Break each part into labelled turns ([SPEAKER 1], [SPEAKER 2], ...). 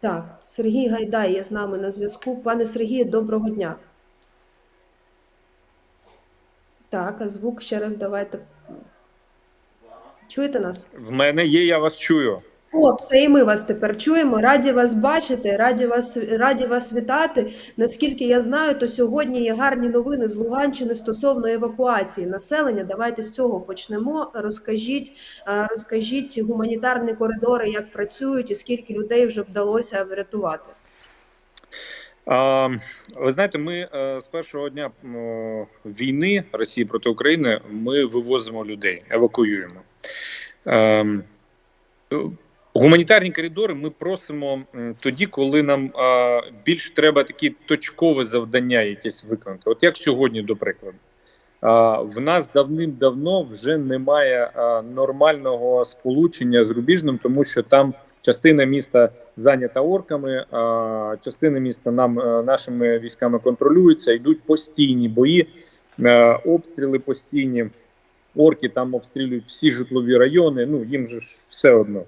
[SPEAKER 1] Так, Сергій Гайдай є з нами на зв'язку. Пане Сергію, доброго дня. Так, а звук ще раз давайте. Чуєте нас?
[SPEAKER 2] В мене є, я вас чую.
[SPEAKER 1] О, все, і ми вас тепер чуємо. Раді вас бачити, раді вас, раді вас вітати. Наскільки я знаю, то сьогодні є гарні новини з Луганщини стосовно евакуації населення. Давайте з цього почнемо. Розкажіть, е, розкажіть гуманітарні коридори, як працюють, і скільки людей вже вдалося врятувати.
[SPEAKER 2] Ви знаєте, ми е, з першого дня війни Росії проти України ми вивозимо людей, евакуюємо. Гуманітарні коридори ми просимо тоді, коли нам е, більш треба такі точкові завдання якісь виконати. От як сьогодні, до прикладу. А, В нас давним-давно вже немає а, нормального сполучення з рубіжним, тому що там частина міста зайнята орками, а частина міста нам е, нашими військами контролюється. Йдуть постійні бої, е, обстріли постійні. Орки там обстрілюють всі житлові райони. Ну їм же ж все одно.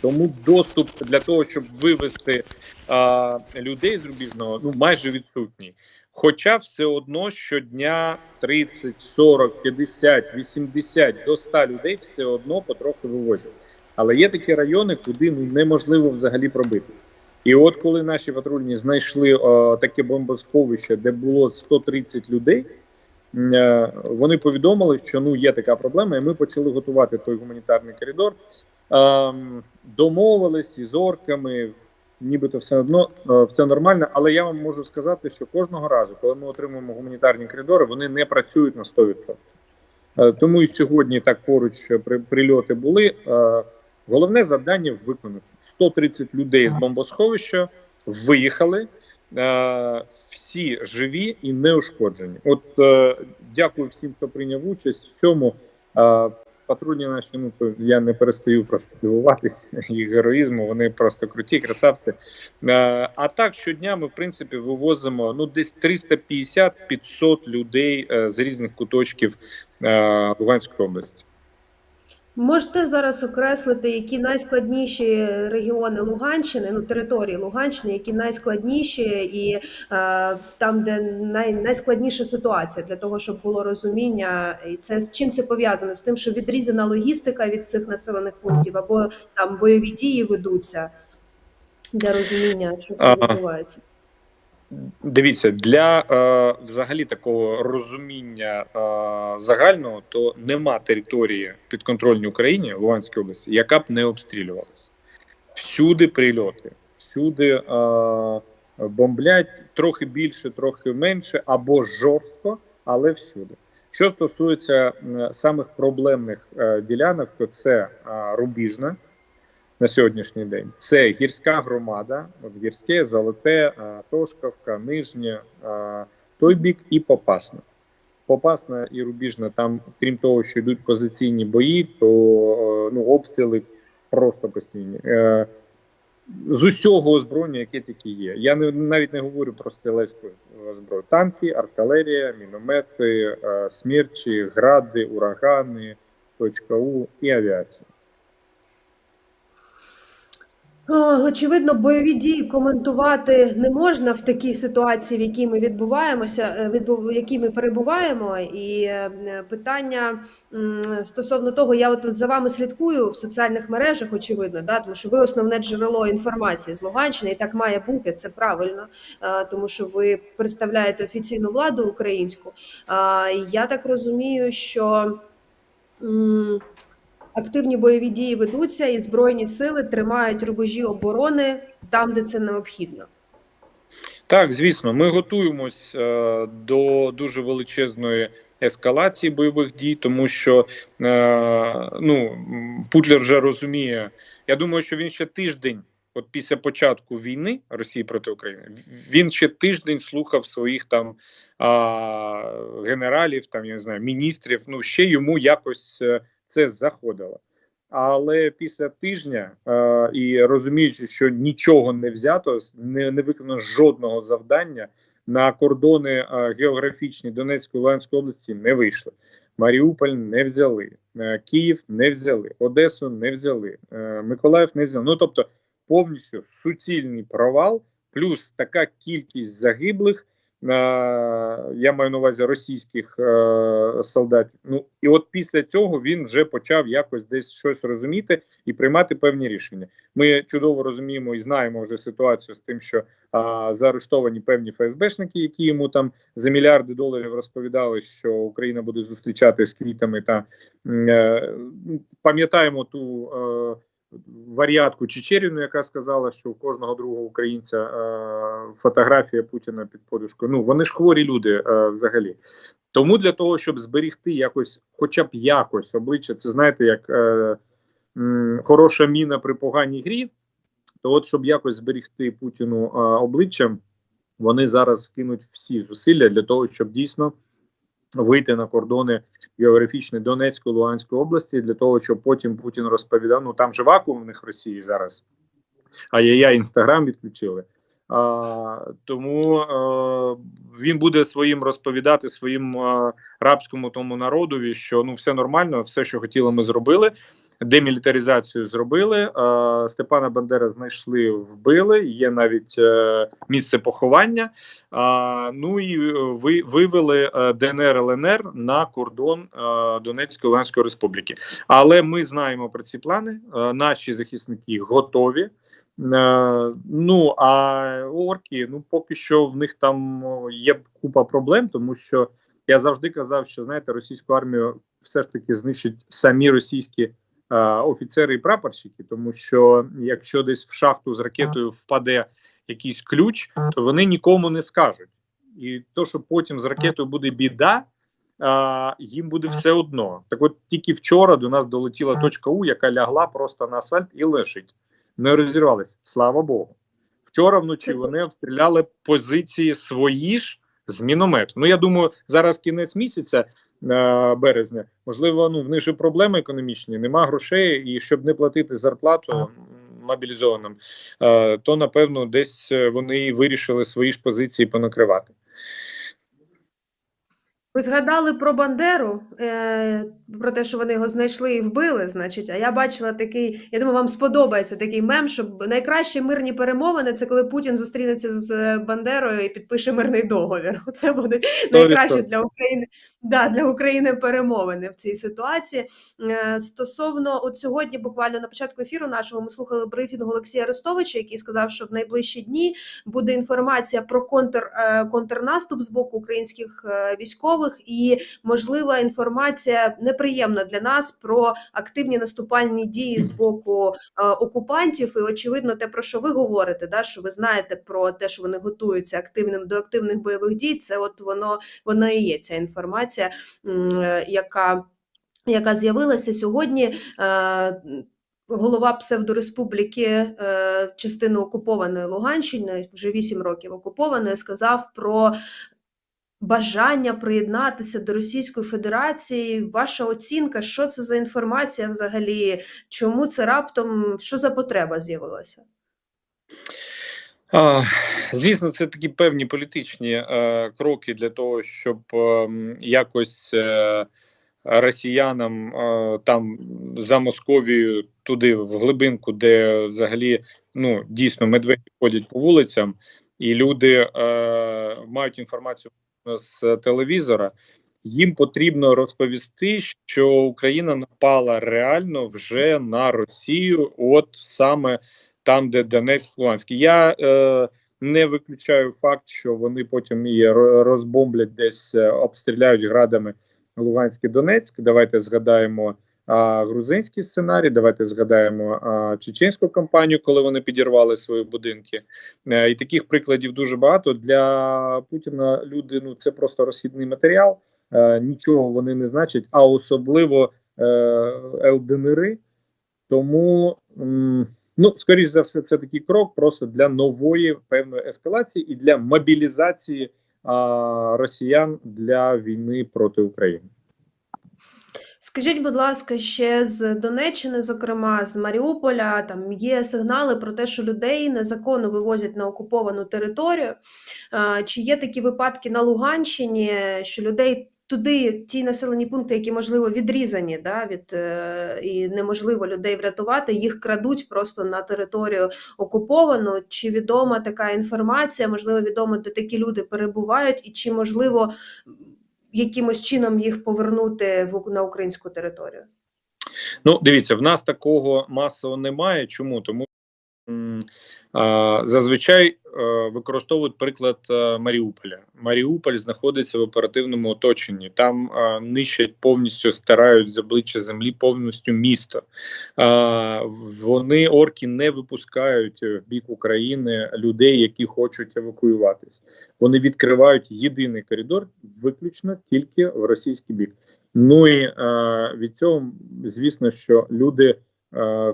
[SPEAKER 2] Тому доступ для того, щоб вивести а, людей з рубіжного, ну майже відсутній. Хоча все одно щодня 30, 40, 50, 80 до 100 людей все одно потроху вивозять. Але є такі райони, куди ну неможливо взагалі пробитися. І от коли наші патрульні знайшли о, таке бомбосховище, де було 130 людей, е, вони повідомили, що ну є така проблема, і ми почали готувати той гуманітарний коридор. Ем, домовились із орками, нібито все одно е, все нормально. Але я вам можу сказати, що кожного разу, коли ми отримуємо гуманітарні коридори, вони не працюють на 100%. Е, Тому і сьогодні так поруч е, при, прильоти були. Е, Головне завдання виконати 130 людей з бомбосховища виїхали. Всі живі і неушкоджені. От е, дякую всім, хто прийняв участь в цьому. Е, патрульні наші, ну то я не перестаю просто дивуватись їх героїзму. Вони просто круті, красавці. Е, а так щодня ми в принципі вивозимо ну десь 350-500 людей е, з різних куточків е, Луганської області.
[SPEAKER 1] Можете зараз окреслити, які найскладніші регіони Луганщини, ну території Луганщини, які найскладніші, і е, там, де най, найскладніша ситуація, для того, щоб було розуміння, і це з чим це пов'язано? З тим, що відрізана логістика від цих населених пунктів, або там бойові дії ведуться для розуміння, що це відбувається.
[SPEAKER 2] Дивіться, для е, взагалі такого розуміння е, загального, то нема території підконтрольній Україні Луганській області, яка б не обстрілювалася. Всюди прильоти, всюди е, бомблять трохи більше, трохи менше, або жорстко, але всюди. Що стосується м, самих проблемних е, ділянок, то це е, Рубіжна на сьогоднішній день. Це гірська громада, от гірське, золоте, е, Тошкавка, Нижнє, е, той бік і Попасна. Попасна і Рубіжна, там, крім того, що йдуть позиційні бої, то е, ну, обстріли просто постійні. З усього озброєння, яке тільки є. Я не, навіть не говорю про стрілецьку зброю. Танки, артилерія, міномети, смерчі, гради, урагани, точка У і авіація.
[SPEAKER 1] О, Очевидно, бойові дії коментувати не можна в такій ситуації, в якій ми відбуваємося, е, в якій ми перебуваємо. І е, питання стосовно того, я от, за вами слідкую в соціальних мережах, очевидно, да, тому що ви основне джерело інформації з Луганщини, і так має бути, це правильно, е, тому що ви представляєте офіційну владу українську. Я так розумію, що. Активні бойові дії ведуться, і збройні сили тримають рубежі оборони там, де це необхідно.
[SPEAKER 2] Так, звісно, ми готуємось е, до дуже величезної ескалації бойових дій, тому що е, ну Путлер вже розуміє. Я думаю, що він ще тиждень, от після початку війни Росії проти України, він ще тиждень слухав своїх там а, генералів, там я не знаю, міністрів. Ну ще йому якось е, це заходило. Але після тижня е, і розуміючи, що нічого не взято, не, не виконано жодного завдання на кордони е, географічні Донецької Луганської області не вийшли. Маріуполь не взяли, е, Київ не взяли, Одесу не взяли, е, Миколаїв не взяли. Ну тобто повністю суцільний провал, плюс така кількість загиблих. Я маю на увазі російських е, солдатів. Ну і от після цього він вже почав якось десь щось розуміти і приймати певні рішення. Ми чудово розуміємо і знаємо вже ситуацію з тим, що а, заарештовані певні ФСБшники, які йому там за мільярди доларів розповідали, що Україна буде зустрічати з квітами. Та е, пам'ятаємо ту е, варіатку Чечеріну, яка сказала, що у кожного другого українця е, фотографія Путіна під подушкою. Ну вони ж хворі люди е, взагалі. Тому для того, щоб зберігти якось, хоча б якось обличчя, це знаєте, як е, м, хороша міна при поганій грі. То, от, щоб якось зберігти Путіну е, обличчя, вони зараз скинуть всі зусилля для того, щоб дійсно вийти на кордони географічні Донецької Луганської області, для того, щоб потім Путін розповідав. Ну там же вакуум в них в Росії зараз. А я, я інстаграм відключили. А, тому а, він буде своїм розповідати своїм а, рабському тому народові, що ну все нормально, все, що хотіли, ми зробили. Демілітаризацію зробили. Степана Бандера знайшли, вбили. Є навіть е, місце поховання. Ну і е, ви вивели е, ДНР ЛНР на кордон Донецької Луганської Республіки. Але ми знаємо про ці плани. Наші захисники готові. Ну а орки, ну поки що в них там є купа проблем, тому що я завжди казав, що знаєте, російську армію все ж таки знищать самі російські офіцери і прапорщики, тому що якщо десь в шахту з ракетою впаде якийсь ключ, то вони нікому не скажуть. І то, що потім з ракетою буде біда, а, їм буде все одно. Так от тільки вчора до нас долетіла точка У, яка лягла просто на асфальт і лежить. Не розірвалися. Слава Богу. Вчора вночі вони обстріляли позиції свої ж з міномету. Ну я думаю, зараз кінець місяця е, березня. Можливо, ну в них же проблеми економічні, нема грошей, і щоб не платити зарплату мобілізованим, е, то напевно десь е, вони вирішили свої ж позиції понакривати.
[SPEAKER 1] Ви згадали про Бандеру, е, про те, що вони його знайшли і вбили. Значить, а я бачила такий, я думаю, вам сподобається такий мем, що найкращі мирні перемовини це коли Путін зустрінеться з Бандерою і підпише мирний договір. Це буде найкраще для України. Да, для України перемовини в цій ситуації. Е, Стосовно от сьогодні, буквально на початку ефіру нашого, ми слухали брифінг Олексія Арестовича, який сказав, що в найближчі дні буде інформація про контр, е, контрнаступ з боку українських е, військових, і можлива інформація неприємна для нас про активні наступальні дії з боку окупантів. І очевидно, те про що ви говорите, да що ви знаєте про те, що вони готуються активним до активних бойових дій. Це от воно воно і є ця інформація, е, яка, яка з'явилася сьогодні. Е, Голова псевдореспубліки е, частини окупованої Луганщини, вже 8 років окупованої, сказав про бажання приєднатися до Російської Федерації. Ваша оцінка, що це за інформація взагалі? Чому це раптом? Що за потреба з'явилася?
[SPEAKER 2] Звісно, це такі певні політичні е, кроки для того, щоб е, якось е, росіянам там за Московією туди в глибинку, де взагалі ну дійсно медведі ходять по вулицям, і люди мають інформацію з телевізора. Їм потрібно розповісти, що Україна напала реально вже на Росію, от саме там, де Донецьк, Луганськ. Я е, не виключаю факт, що вони потім і розбомблять десь, е, обстріляють градами Луганський Донецьк. Давайте згадаємо а, грузинський сценарій. Давайте згадаємо а, чеченську кампанію, коли вони підірвали свої будинки. Е, і таких прикладів дуже багато. Для Путіна люди ну це просто розхідний матеріал. Е, нічого вони не значать, а особливо е, ЛДНРи. Тому. м, Ну, скоріш за все, це такий крок просто для нової певної ескалації і для мобілізації а, росіян для війни проти України.
[SPEAKER 1] Скажіть, будь ласка, ще з Донеччини, зокрема з Маріуполя, там є сигнали про те, що людей незаконно вивозять на окуповану територію. Чи є такі випадки на Луганщині, що людей туди ті населені пункти, які можливо відрізані, да, від е, і неможливо людей врятувати, їх крадуть просто на територію окуповану. Чи відома така інформація? Можливо, відомо, де такі люди перебувають, і чи можливо якимось чином їх повернути в на українську територію?
[SPEAKER 2] Ну, дивіться, в нас такого масово немає. Чому? Тому зазвичай е, використовують приклад е, Маріуполя. Маріуполь знаходиться в оперативному оточенні. Там е, нищать повністю стирають з обличчя землі повністю місто. Вони орки не випускають в бік України людей, які хочуть евакуюватися. Вони відкривають єдиний коридор, виключно тільки в російський бік. Ну і від цього, звісно, що люди,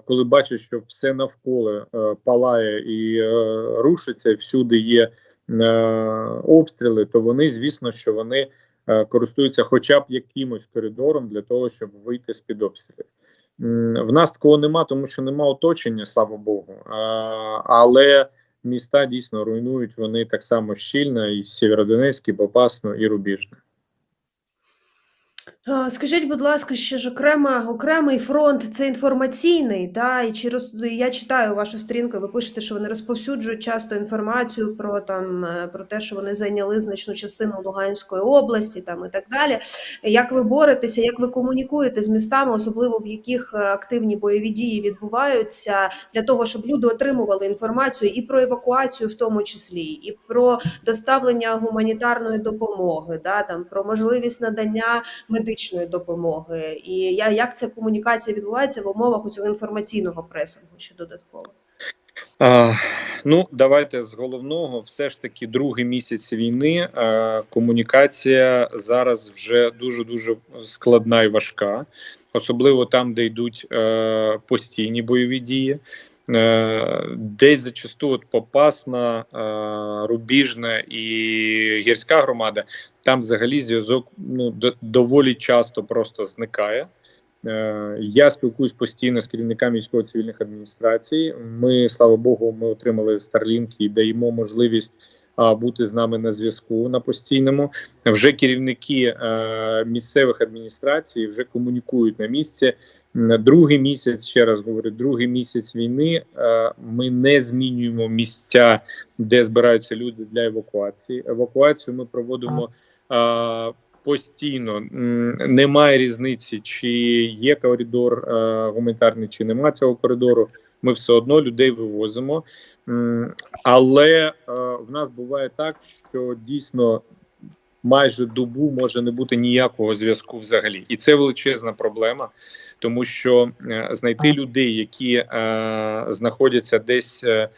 [SPEAKER 2] коли бачать, що все навколо е, палає і е, рушиться, всюди є е, обстріли, то вони, звісно, що вони е, користуються хоча б якимось коридором для того, щоб вийти з під обстрілів. В нас такого нема, тому що нема оточення, слава Богу. Але міста дійсно руйнують вони так само щільно, і Сєвєродонецьк, і Попасну, і Рубіжне.
[SPEAKER 1] Скажіть, будь ласка, ще ж окрема, окремий фронт це інформаційний, та і чи роз... я читаю вашу сторінку, ви пишете, що вони розповсюджують часто інформацію про там е, про те, що вони зайняли значну частину Луганської області, там і так далі. Як ви боретеся, як ви комунікуєте з містами, особливо в яких е, активні бойові дії відбуваються, для того, щоб люди отримували інформацію і про евакуацію, в тому числі, і про доставлення гуманітарної допомоги, да там про можливість надання медичної допомоги, і я як ця комунікація відбувається в умовах цього інформаційного пресингу ще додатково.
[SPEAKER 2] А, ну, давайте з головного, все ж таки, другий місяць війни. А, комунікація зараз вже дуже дуже складна і важка, особливо там, де йдуть е, постійні бойові дії. Е, Десь зачасту от Попасна, е, Рубіжна і гірська громада. Там взагалі зв'язок ну доволі часто просто зникає. Е, Я спілкуюсь постійно з керівниками військово-цивільних адміністрацій. Ми, слава Богу, ми отримали Starlink і даємо можливість бути з нами на зв'язку на постійному. Вже керівники місцевих адміністрацій вже комунікують на місці. Другий місяць, ще раз говорю, другий місяць війни. е, Ми не змінюємо місця, де збираються люди для евакуації. Евакуацію ми проводимо. е, Постійно немає різниці, чи є коридор е, гуманітарний, чи немає цього коридору. Ми все одно людей вивозимо. Але в нас буває так, що дійсно майже добу може не бути ніякого зв'язку взагалі, і це величезна проблема, тому що е, знайти людей, які е, знаходяться десь е,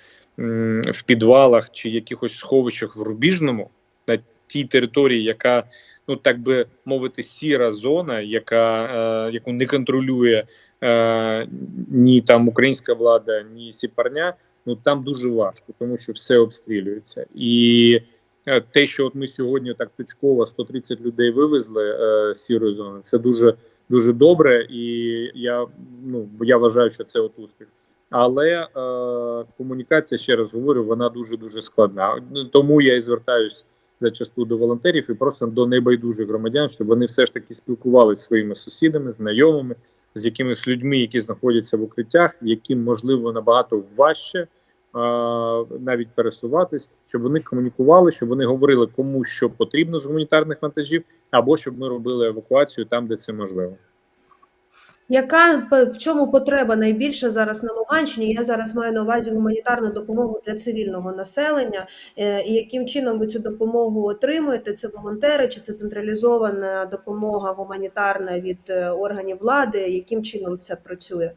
[SPEAKER 2] в підвалах чи якихось сховищах в рубіжному на тій території, яка ну так би мовити, сіра зона, яка е, яку не контролює е, ні там українська влада, ні сіпарня. Ну там дуже важко, тому що все обстрілюється, і те, що от ми сьогодні так точково 130 людей вивезли е, з сірої зони, це дуже дуже добре, і я ну я вважаю, що це от успіх. Але е, комунікація, ще раз говорю, вона дуже дуже складна. Тому я і звертаюсь зачасту до волонтерів і просто до небайдужих громадян, щоб вони все ж таки спілкувалися зі своїми сусідами, знайомими, з якимись людьми, які знаходяться в укриттях, яким можливо набагато важче навіть пересуватись, щоб вони комунікували, щоб вони говорили, кому що потрібно з гуманітарних вантажів, або щоб ми робили евакуацію там, де це можливо.
[SPEAKER 1] Яка в чому потреба найбільша зараз на Луганщині? Я зараз маю на увазі гуманітарну допомогу для цивільного населення. Е, І яким чином ви цю допомогу отримуєте? Це волонтери чи це централізована допомога гуманітарна від е, органів влади? Яким чином це працює?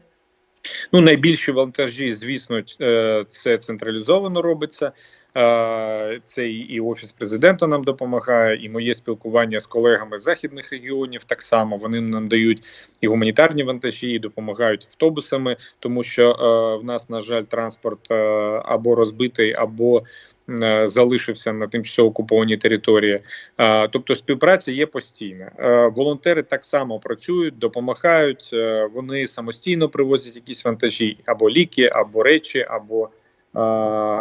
[SPEAKER 2] Ну, найбільші вантажі, звісно, е, це централізовано робиться. Е, Це і офіс президента нам допомагає, і моє спілкування з колегами з західних регіонів. Так само вони нам дають і гуманітарні вантажі, і допомагають автобусами, тому що е, в нас, на жаль, транспорт або розбитий, або залишився на тимчасово окупованій території. Е, Тобто співпраця є постійна. Е, Волонтери так само працюють, допомагають. е, Вони самостійно привозять якісь вантажі або ліки, або речі, або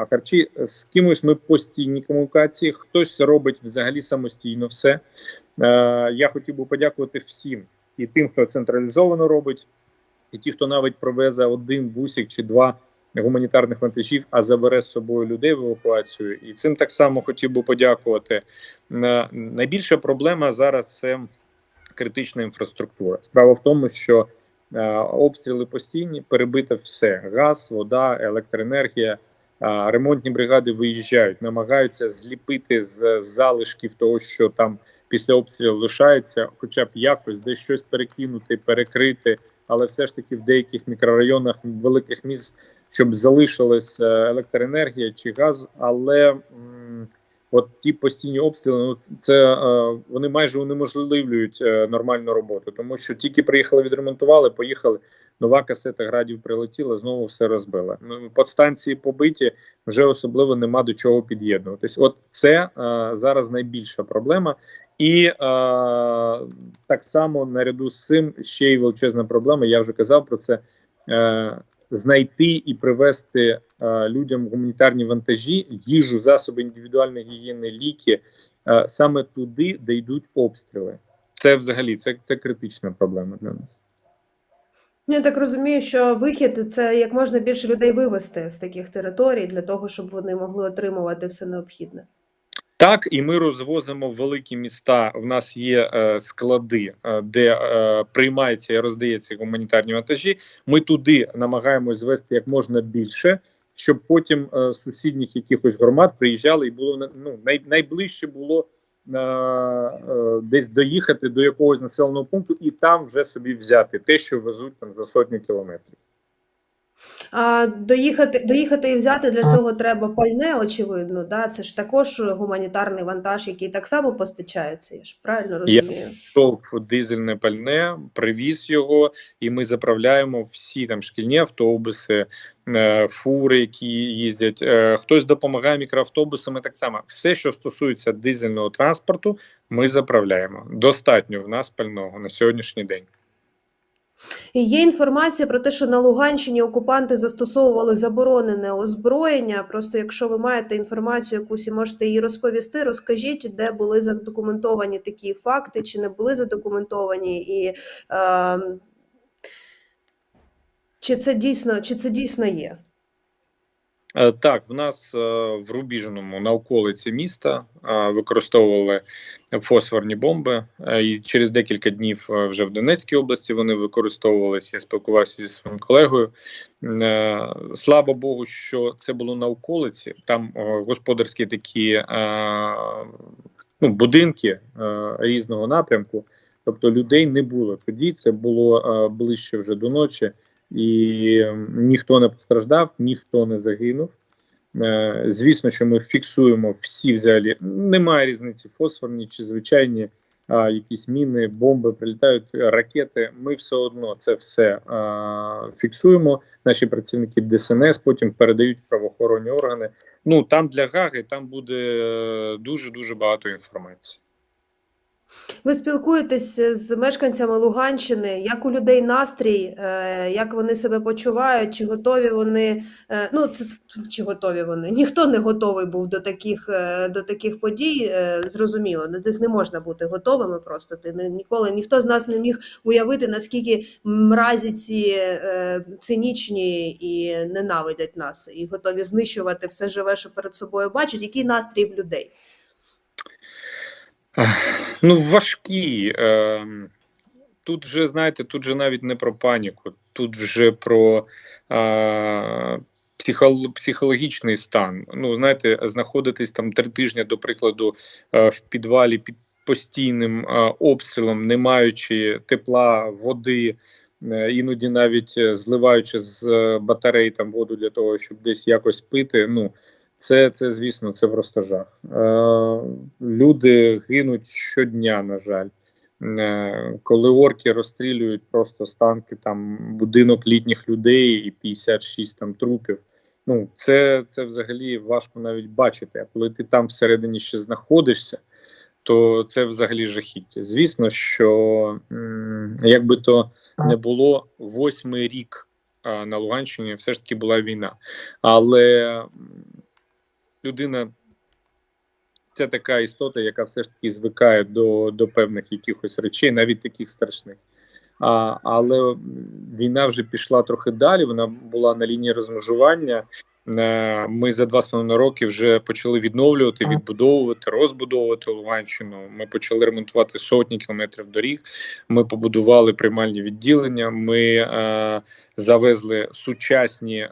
[SPEAKER 2] харчі. З кимось ми постійні комунікації. Хтось робить взагалі самостійно все. я хотів би подякувати всім і тим, хто централізовано робить, і ті, хто навіть привезе один бусик чи два гуманітарних вантажів, а забере з собою людей в евакуацію. І цим так само хотів би подякувати. Е, Найбільша проблема зараз це критична інфраструктура. Справа в тому, що е, обстріли постійні, перебито все: газ, вода, електроенергія. Е, Ремонтні бригади виїжджають, намагаються зліпити з залишків того, що там після обстрілу лишається, хоча б якось десь щось перекинути, перекрити, але все ж таки в деяких мікрорайонах великих міст, щоб залишилась е, електроенергія чи газ, але от ті постійні обстріли, ну це е, вони майже унеможливлюють е, нормальну роботу, тому що тільки приїхали, відремонтували, поїхали. Нова касета градів прилетіла, знову все розбила. Ну, подстанції побиті, вже особливо нема до чого під'єднуватись. От це е, зараз найбільша проблема. І е, так само наряду з цим ще й величезна проблема. Я вже казав про це. Е, знайти і привезти е, людям гуманітарні вантажі, їжу, засоби індивідуальної гігієни, ліки е, саме туди, де йдуть обстріли. Це взагалі це, це критична проблема для нас.
[SPEAKER 1] Ну, Я так розумію, що вихід це як можна більше людей вивести з таких територій для того, щоб вони могли отримувати все необхідне.
[SPEAKER 2] Так, і ми розвозимо великі міста. В нас є е, склади, е, де е, приймаються і роздаються гуманітарні вантажі. Ми туди намагаємось звести як можна більше, щоб потім е, сусідніх якихось громад приїжджали і було ну, най, найближче було е, е, десь доїхати до якогось населеного пункту і там вже собі взяти те, що везуть там за сотню кілометрів.
[SPEAKER 1] А доїхати, доїхати і взяти для цього треба пальне, очевидно. Да? Це ж також гуманітарний вантаж, який так само постачається. Я ж правильно
[SPEAKER 2] Я-
[SPEAKER 1] розумію.
[SPEAKER 2] Дизельне пальне, привіз його, і ми заправляємо всі там шкільні автобуси, е, фури, які їздять. Е, хтось допомагає мікроавтобусами. Так само, все, що стосується дизельного транспорту, ми заправляємо. Достатньо в нас пального на сьогоднішній день.
[SPEAKER 1] І є інформація про те, що на Луганщині окупанти застосовували заборонене озброєння. Просто якщо ви маєте інформацію якусь і можете її розповісти, розкажіть, де були задокументовані такі факти, чи не були задокументовані, і е, чи це дійсно, чи це дійсно є?
[SPEAKER 2] Е, Так, в нас е, в Рубіжному на околиці міста е, використовували фосфорні бомби, і через декілька днів вже в Донецькій області вони використовувалися. Я спілкувався зі своїм колегою. Слава Богу, що це було на околиці. Там господарські такі ну, будинки різного напрямку. Тобто людей не було тоді. Це було ближче вже до ночі і ніхто не постраждав, ніхто не загинув. Е, Звісно, що ми фіксуємо всі взагалі. Немає різниці, фосфорні чи звичайні а, якісь міни, бомби, прилітають ракети. Ми все одно це все а, фіксуємо. Наші працівники ДСНС потім передають в правоохоронні органи. Ну там для Гаги там буде дуже дуже багато інформації.
[SPEAKER 1] Ви спілкуєтесь з мешканцями Луганщини, як у людей настрій, е, як вони себе почувають, чи готові вони, е, ну це чи готові вони? Ніхто не готовий був до таких, е, до таких подій. е, Зрозуміло, до цих не можна бути готовими. Просто ти ніколи ніхто з нас не міг уявити, наскільки мразі ці е, цинічні і ненавидять нас, і готові знищувати все живе, що перед собою бачать. Який настрій в людей?
[SPEAKER 2] Ну, важкі. Е, тут вже, знаєте, тут же навіть не про паніку, тут вже про психол, психологічний стан. Ну, знаєте, знаходитись там три тижні, до прикладу, е, в підвалі під постійним е, обстрілом, не маючи тепла, води, е, іноді навіть зливаючи з батарей там воду для того, щоб десь якось пити. Ну, це, це звісно, це просто жах. Е, люди гинуть щодня, на жаль. Е, коли орки розстрілюють просто з танки там будинок літніх людей і 56 там трупів. Ну, це, це взагалі важко навіть бачити. А коли ти там всередині ще знаходишся, то це взагалі жахіття. Звісно, що м, як би то не було восьмий рік а, на Луганщині, все ж таки була війна. Але людина це така істота, яка все ж таки звикає до, до певних якихось речей, навіть таких страшних. А, але війна вже пішла трохи далі. Вона була на лінії розмежування. Е, Ми за два з половиною роки вже почали відновлювати, відбудовувати, розбудовувати Луганщину. Ми почали ремонтувати сотні кілометрів доріг. Ми побудували приймальні відділення. Ми е, завезли сучасні е,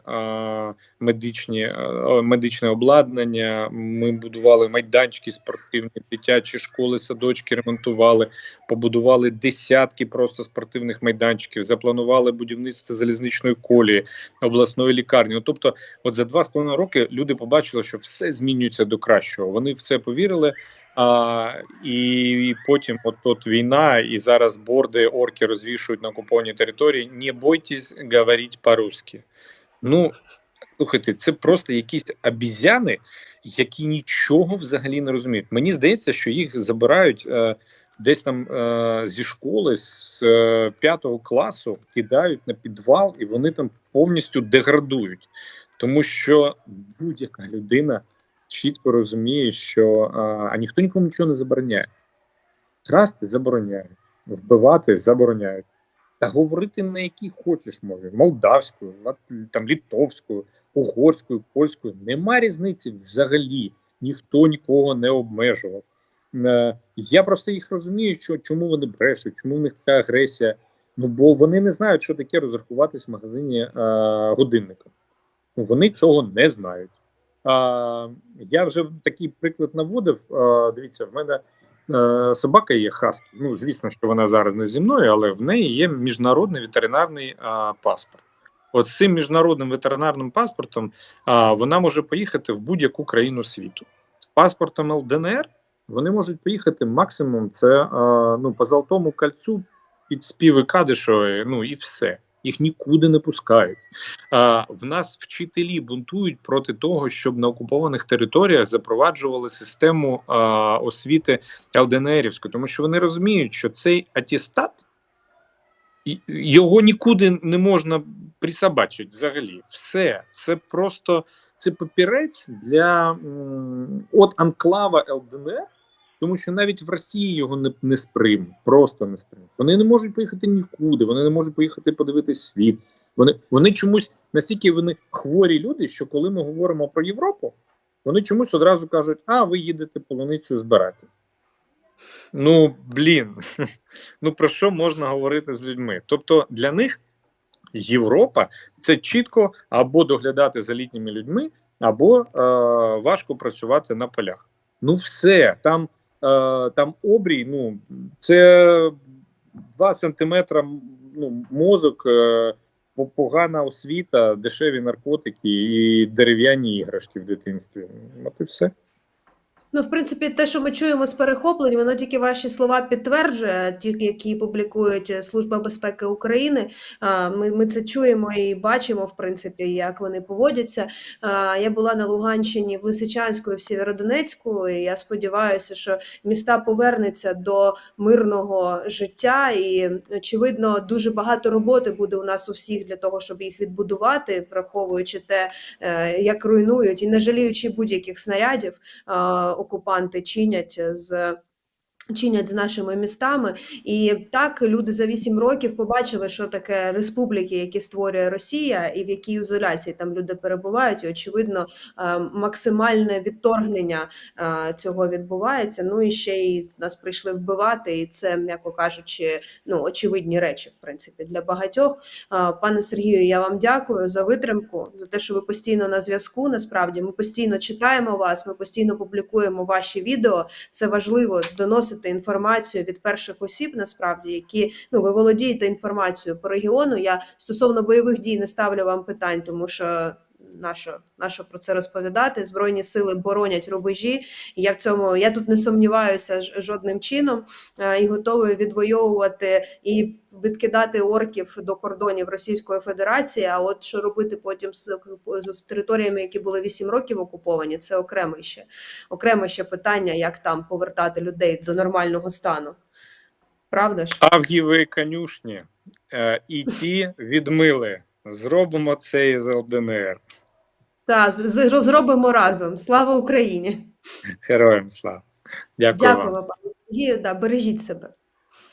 [SPEAKER 2] медичні е, медичне обладнання. Ми будували майданчики спортивні, дитячі школи, садочки ремонтували, побудували десятки просто спортивних майданчиків. Запланували будівництво залізничної колії, обласної лікарні. Ну, тобто, от за два з половиною роки люди побачили, що все змінюється до кращого. Вони в це повірили. А, і потім, от, от війна, і зараз борди орки розвішують на окупованій території. Не бойтесь говорити по-русски. Ну слухайте, це просто якісь обізяни, які нічого взагалі не розуміють. Мені здається, що їх забирають е, десь там е, зі школи з е, п'ятого класу, кидають на підвал, і вони там повністю деградують, тому що будь-яка людина чітко розуміє, що а, а ніхто нікому нічого не забороняє. Красти забороняють, вбивати забороняють. Та говорити на якій хочеш мові молдавською, там літовською, угорською, польською. Нема різниці взагалі. Ніхто нікого не обмежував. Е, Я просто їх розумію, що чому вони брешуть, чому в них така агресія. Ну бо вони не знають, що таке розрахуватись в магазині е, годинником. Вони цього не знають. Я вже такий приклад наводив. Дивіться, в мене е, собака є хаскі. Ну, звісно, що вона зараз не зі мною, але в неї є міжнародний ветеринарний паспорт. От з цим міжнародним ветеринарним паспортом вона може поїхати в будь-яку країну світу. З паспортом ЛДНР вони можуть поїхати максимум це ну, по Золотому кольцу під співи Кадишової, ну і все. Їх нікуди не пускають. А, в нас вчителі бунтують проти того, щоб на окупованих територіях запроваджували систему а, освіти ЛДНРівської, тому що вони розуміють, що цей атестат його нікуди не можна присобачити взагалі. Все це просто це папірець для от анклава ЛДНР. Тому що навіть в Росії його не, не сприймуть, просто не сприймуть. Вони не можуть поїхати нікуди, вони не можуть поїхати подивитись світ. Вони, вони чомусь настільки вони хворі люди, що коли ми говоримо про Європу, вони чомусь одразу кажуть: а ви їдете полуницю збирати. Ну, блін, ну про що можна говорити з людьми? Тобто для них Європа це чітко або доглядати за літніми людьми, або е, важко працювати на полях. Ну, все, там, там обрій, ну, це 2 сантиметра ну, мозок, е, погана освіта, дешеві наркотики і дерев'яні іграшки в дитинстві. От і все.
[SPEAKER 1] Ну, в принципі, те, що ми чуємо з перехоплень, воно тільки ваші слова підтверджує, ті, які публікують е, Служба безпеки України. Ми, ми це чуємо і бачимо, в принципі, як вони поводяться. Я була на Луганщині в Лисичанську і в Сєвєродонецьку, і я сподіваюся, що міста повернуться до мирного життя. І очевидно, дуже багато роботи буде у нас у всіх для того, щоб їх відбудувати, враховуючи те, е, як руйнують і не жаліючи будь-яких снарядів окупанти чинять з. Чинять з нашими містами, і так люди за вісім років побачили, що таке республіки, які створює Росія, і в якій ізоляції там люди перебувають. І очевидно, е, максимальне відторгнення е, цього відбувається. Ну і ще й нас прийшли вбивати, і це, м'яко кажучи, ну очевидні речі, в принципі, для багатьох. Е, Пане Сергію, я вам дякую за витримку, за те, що ви постійно на зв'язку. Насправді ми постійно читаємо вас, ми постійно публікуємо ваші відео. Це важливо доносити інформацію від перших осіб, насправді, які ну ви володієте інформацією по регіону. Я стосовно бойових дій не ставлю вам питань, тому що. Нащо, нащо про це розповідати? Збройні сили боронять рубежі. Я в цьому я тут не сумніваюся жодним чином е, і готовий відвоювати і відкидати орків до кордонів Російської Федерації. А от що робити потім з, з територіями, які були 8 років окуповані, це окреме ще окреме ще питання, як там повертати людей до нормального стану. Правда ж?
[SPEAKER 2] Авгієві конюшні е, і ті відмили. Зробимо це із ЛДНР.
[SPEAKER 1] Та з- з- разом. Слава Україні!
[SPEAKER 2] Героям слава. Дякую вам.
[SPEAKER 1] Пане Сергію. Да, бережіть себе.